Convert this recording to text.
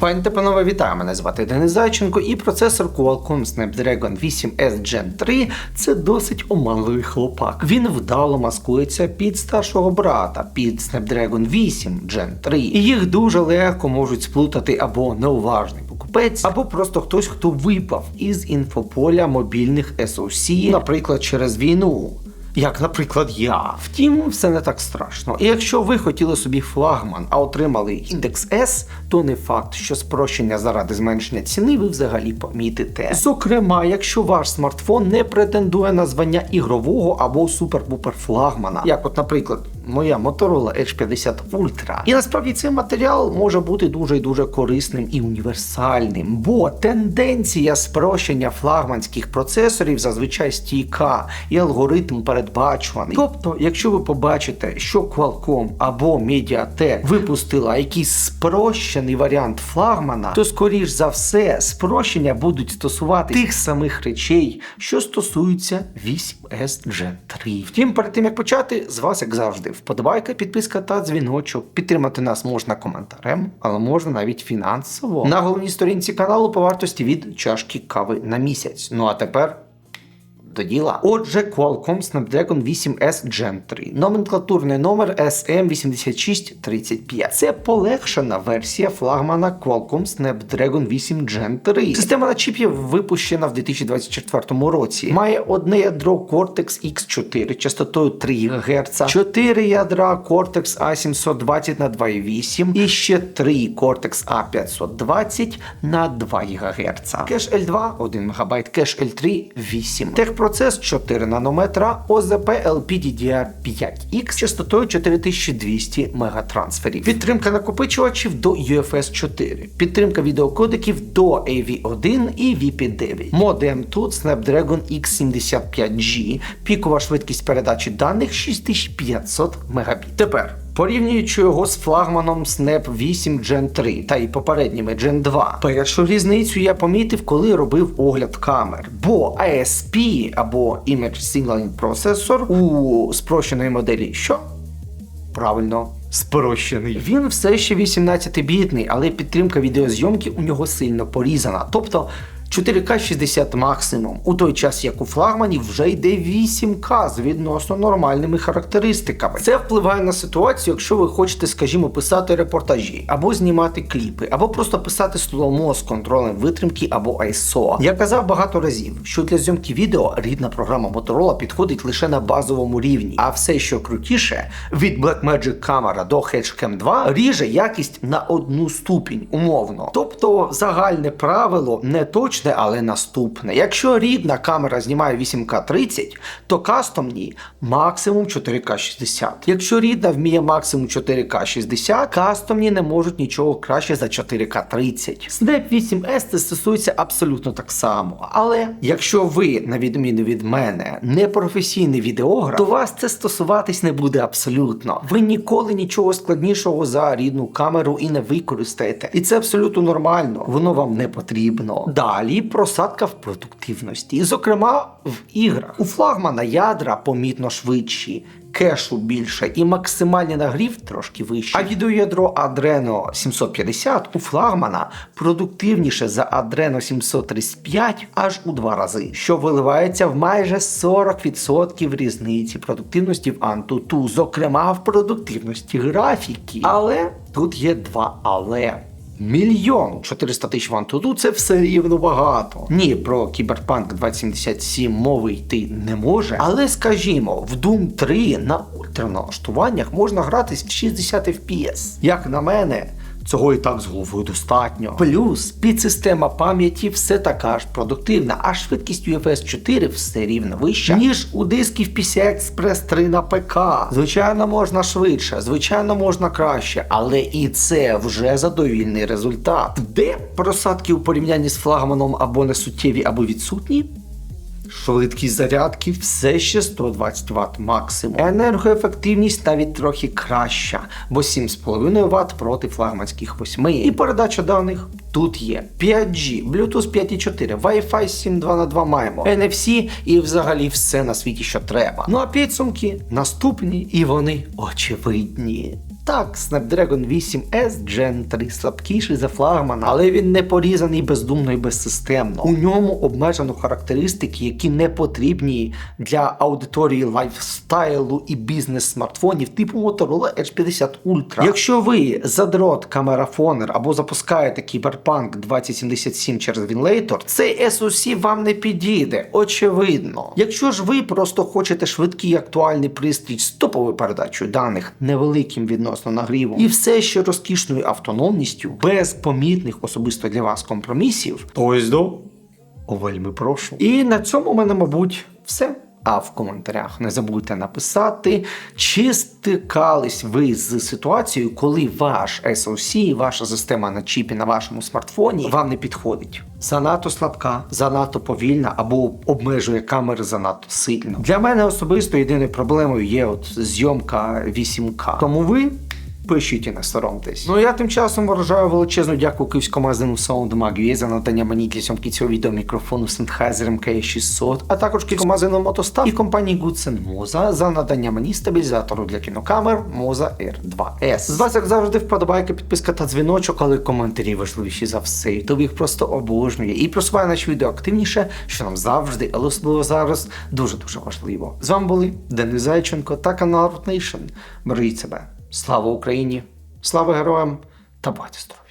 Пані та панове, вітаю! Мене звати Денис Зайченко і процесор Qualcomm Snapdragon 8S Gen 3 це досить оманливий хлопак. Він вдало маскується під старшого брата, під Snapdragon 8 Gen 3. І їх дуже легко можуть сплутати або неуважний покупець, або просто хтось, хто випав із інфополя мобільних SoC, наприклад, через війну. Як, наприклад, я. Втім, все не так страшно. І якщо ви хотіли собі флагман, а отримали індекс S, то не факт, що спрощення заради зменшення ціни ви взагалі помітите. Зокрема, якщо ваш смартфон не претендує на звання ігрового або супер-пупер флагмана, як, от, наприклад, моя Motorola Edge 50 Ultra. І насправді цей матеріал може бути дуже і дуже корисним і універсальним, бо тенденція спрощення флагманських процесорів зазвичай стійка і алгоритм передбачуваний. Тобто, якщо ви побачите, що Qualcomm або MediaTek випустила якийсь спрощений варіант флагмана, то скоріш за все спрощення будуть стосувати тих самих речей, що стосуються 8S Gen 3. Втім, перед тим як почати, з вас як завжди вподобайка, підписка та дзвіночок. Підтримати нас можна коментарем, але можна навіть фінансово. На головній сторінці каналу по вартості від чашки кави на місяць. Ну а тепер. До діла. Отже, Qualcomm Snapdragon 8S Gen 3. Номенклатурний номер SM8635. Це полегшена версія флагмана Qualcomm Snapdragon 8 Gen 3. Система на чіпі випущена в 2024 році. Має одне ядро Cortex X4 частотою 3 ГГц, 4 ядра Cortex A720 на 2,8 і ще 3 Cortex A520 на 2 ГГц. Кеш L2 1 МБ, кеш L3 8. Техпроцес 4 нанометра, ОЗП LPDDR5X частотою 4200 мегатрансферів. Підтримка накопичувачів до UFS 4. Підтримка відеокодеків до AV1 і VP9. Модем тут Snapdragon X75G. Пікова швидкість передачі даних 6500 Мбіт. Тепер. Порівнюючи його з флагманом Snap 8 Gen 3 та й попередніми Gen 2, першу різницю я помітив, коли робив огляд камер. Бо ISP або Image Signaling Processor у спрощеної моделі що? Правильно. Спрощений. Він все ще 18-бітний, але підтримка відеозйомки у нього сильно порізана. Тобто 4К 60 максимум, у той час як у флагмані вже йде 8К з відносно нормальними характеристиками. Це впливає на ситуацію, якщо ви хочете, скажімо, писати репортажі, або знімати кліпи, або просто писати сломо з контролем витримки або ISO. Я казав багато разів, що для зйомки відео рідна програма Motorola підходить лише на базовому рівні, а все, що крутіше, від Blackmagic Camera до HedgeCam 2 ріже якість на одну ступінь, умовно. Тобто загальне правило не точне, але наступне. Якщо рідна камера знімає 8К30, то кастомні максимум 4К60. Якщо рідна вміє максимум 4К60, кастомні не можуть нічого краще за 4К30. Snap 8S це стосується абсолютно так само. Але якщо ви, на відміну від мене, не професійний відеограф, то вас це стосуватись не буде абсолютно. Ви ніколи нічого складнішого за рідну камеру і не використаєте. І це абсолютно нормально, воно вам не потрібно. Далі просадка в продуктивності, зокрема, в іграх. У флагмана ядра помітно швидші. Кешу більше і максимальний нагрів трошки вищий. А відеоядро Adreno 750 у флагмана продуктивніше за Adreno 735 аж у два рази, що виливається в майже 40% різниці продуктивності в Antutu, зокрема в продуктивності графіки. Але тут є два але. Мільйон 400 тисяч в Antutu – це все рівно багато. Ні, про Кіберпанк 2077 мови йти не може. Але скажімо, в Doom 3 на ультраналаштуваннях можна гратись в 60 FPS. Як на мене. Цього і так з головою достатньо. Плюс підсистема пам'яті все така ж продуктивна, а швидкість UFS 4 все рівно вища, ніж у дисків PCI Express 3 на ПК. Звичайно, можна швидше, звичайно, можна краще, але і це вже задовільний результат. Де просадки у порівнянні з флагманом або не суттєві, або відсутні? Швидкість зарядки все ще 120 Вт максимум. Енергоефективність навіть трохи краща, бо 7,5 Вт проти флагманських 8. І передача даних тут є. 5G, Bluetooth 5.4, Wi-Fi 7.2 на 2 маємо, NFC і взагалі все на світі, що треба. Ну а підсумки наступні, і вони очевидні. Так, Snapdragon 8S Gen 3 слабкіший за флагмана, але він не порізаний бездумно і безсистемно. У ньому обмежено характеристики, які не потрібні для аудиторії лайфстайлу і бізнес-смартфонів типу Motorola Edge 50 Ultra. Якщо ви задрот камерафонер або запускаєте Cyberpunk 2077 через Winlator, цей SoC вам не підійде, очевидно. Якщо ж ви просто хочете швидкий і актуальний пристрій з топовою передачею даних, невеликим нагрівом і все ще розкішною автономністю, без помітних особисто для вас компромісів, то ось до вельми прошу. І на цьому у мене, мабуть, все. А в коментарях не забудьте написати, чи стикались ви з ситуацією, коли ваш SoC, ваша система на чіпі на вашому смартфоні вам не підходить. Занадто слабка, занадто повільна або обмежує камери занадто сильно. Для мене особисто єдиною проблемою є от зйомка 8К. Тому ви Пишіть і не соромтесь. Ну я тим часом виражаю величезну дяку київському магазину SoundMag за надання мені для зйомки цього відео мікрофону Sennheiser MK600, а також київському магазину Мотостав і компанії Goodsen Moza за надання мені стабілізатору для кінокамер Moza R2S. З вас, як завжди, вподобайка, підписка та дзвіночок, але коментарі важливіші за все. Ютуб їх просто обожнює і просуває наші відео активніше, що нам завжди, але особливо зараз, дуже-дуже важливо. З вами були Денис Зайченко та канал Root Nation. Бережіть себе. Слава Україні! Слава героям та здорові!